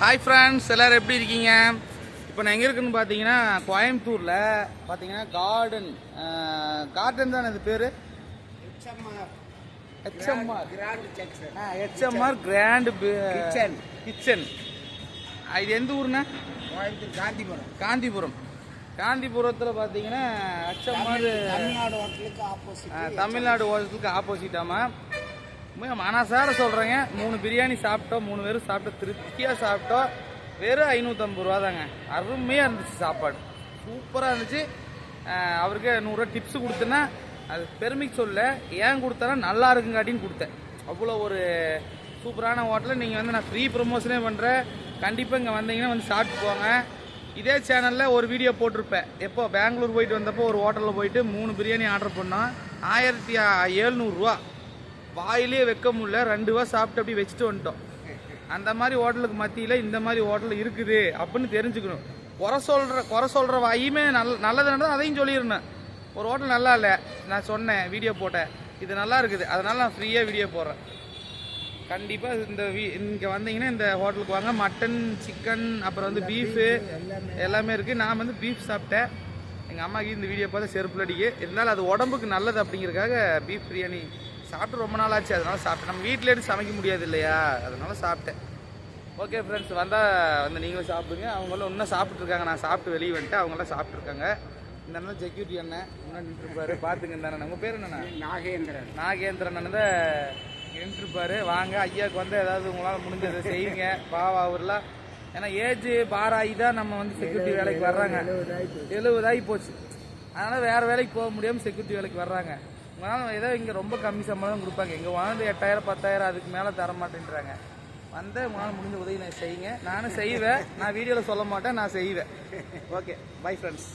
Hi friends எல்லோரும் எப்படி இருக்கீங்க? இப்போ நான் எங்கே இருக்குன்னு பார்த்தீங்கன்னா கோயம்புத்தூரில் பார்த்தீங்கன்னா கார்டன் கார்டன் தானே இது பேர்? HMR HMR grand Kitchen. Kitchen இது எந்த ஊருண்ணா? கோயம்புத்தூர் காந்திபுரம். காந்திபுரம். காந்திபுரத்தில் பார்த்தீங்கன்னா ஹெச்எம்ஆர் தமிழ்நாடு ஹோட்டலுக்கு ஆப்போசிட் தமிழ்நாடு ஹோட்டலுக்கு ஆப்போசிட்டாமா மனசார சொல்கிறேங்க மூணு பிரியாணி சாப்பிட்டோம் மூணு பேரும் சாப்பிட்டோம் திருப்தியாக சாப்பிட்டோம். வெறும் ஐநூற்றம்பது ரூபா தாங்க அருமையாக இருந்துச்சு சாப்பாடு. சூப்பராக இருந்துச்சு. அவருக்கே அவருக்கு நூறுரூவா டிப்ஸு கொடுத்தேன்னா அது பெருமைக்கு சொல்ல ஏன் கொடுத்தேன்னா நல்லா இருக்குங்காட்டின்னு கொடுத்தேன். அவ்வளோ ஒரு சூப்பரான ஹோட்டலில் நீங்கள் வந்து நான் ஃப்ரீ ப்ரொமோஷனே பண்ணுறேன் கண்டிப்பாக இங்கே வந்தீங்கன்னா வந்து சாப்பிட்டு போங்க. இதே சேனலில் ஒரு வீடியோ போட்டிருப்பேன். எப்போ? பெங்களூர் போயிட்டு வந்தப்போ ஒரு ஹோட்டலில் போயிட்டு மூணு பிரியாணி ஆர்டர் பண்ணோம். ஆயிரத்தி எழுநூறுரூவா வாயிலே வைக்க முடியல ரெண்டு ரூபா சாப்பிட்டு அப்படி வச்சுட்டு வந்துட்டோம். அந்த மாதிரி ஹோட்டலுக்கு மத்தியில் இந்த மாதிரி ஹோட்டல் இருக்குது அப்படின்னு தெரிஞ்சுக்கணும். குறை சொல்கிற குறை சொல்கிற வாயுமே நல்ல நல்லது நடந்தால் அதையும் சொல்லியிருந்தேன். ஒரு ஹோட்டல் நல்லா இல்லை நான் சொன்னேன் வீடியோ போட்டேன். இது நல்லா இருக்குது அதனால நான் ஃப்ரீயாக வீடியோ போடுறேன். கண்டிப்பாக இந்த வீ இங்கே வந்தீங்கன்னா இந்த ஹோட்டலுக்கு வாங்க. மட்டன் சிக்கன் அப்புறம் வந்து பீஃபு எல்லாமே. இருக்குது நான் வந்து பீஃப் சாப்பிட்டேன். எங்கள் அம்மாக்கு இந்த வீடியோ பார்த்து செருப்புல அடிக்கு இருந்தாலும் அது உடம்புக்கு நல்லது அப்படிங்கிறதுக்காக பீஃப் பிரியாணி சாப்பிட்டு ரொம்ப நாள் ஆச்சு அதனால சாப்பிட்டேன். நம்ம வீட்டில் எடுத்து சமைக்க முடியாது இல்லையா? அதனால சாப்பிட்டேன். ஓகே ஃப்ரெண்ட்ஸ் வந்தால் வந்து நீங்களும் சாப்பிடுங்க. அவங்களும் இன்னும் சாப்பிட்ருக்காங்க நான் சாப்பிட்டு வெளியே வந்துட்டு அவங்களாம் சாப்பிட்ருக்காங்க இந்த அண்ணன் செக்யூரிட்டி அண்ணன். முன்னாடி நின்றுருப்பாரு பார்த்துங்க இந்த அண்ணன். உங்கள் பேர் என்னண்ணா? நாகேந்திரன். நாகேந்திரன் அண்ணன். நின்றுருப்பாரு வாங்க ஐயாவுக்கு வந்து ஏதாவது உங்களால் முடிஞ்சதை செய்யுங்க. பாவா அவர்லாம் ஏன்னா ஏஜ் பாராகி தான் நம்ம வந்து செக்யூரிட்டி வேலைக்கு வர்றாங்க. எழுபதாகி போச்சு. அதனால வேற வேலைக்கு போக முடியாமல் செக்யூரிட்டி வேலைக்கு வர்றாங்க. உங்களால் ஏதோ இங்கே ரொம்ப கம்மி சம்பளம் கொடுப்பாங்க. இங்கே வாழ்ந்து எட்டாயிரம் பத்தாயிரம் அதுக்கு மேலே தர மாட்டேன்றாங்க வந்து உங்களால் முடிஞ்ச உதவி நான் செய்யுங்க. நானும் செய்வேன். நான் வீடியோவில் சொல்ல மாட்டேன் நான் செய்வேன். Okay bye friends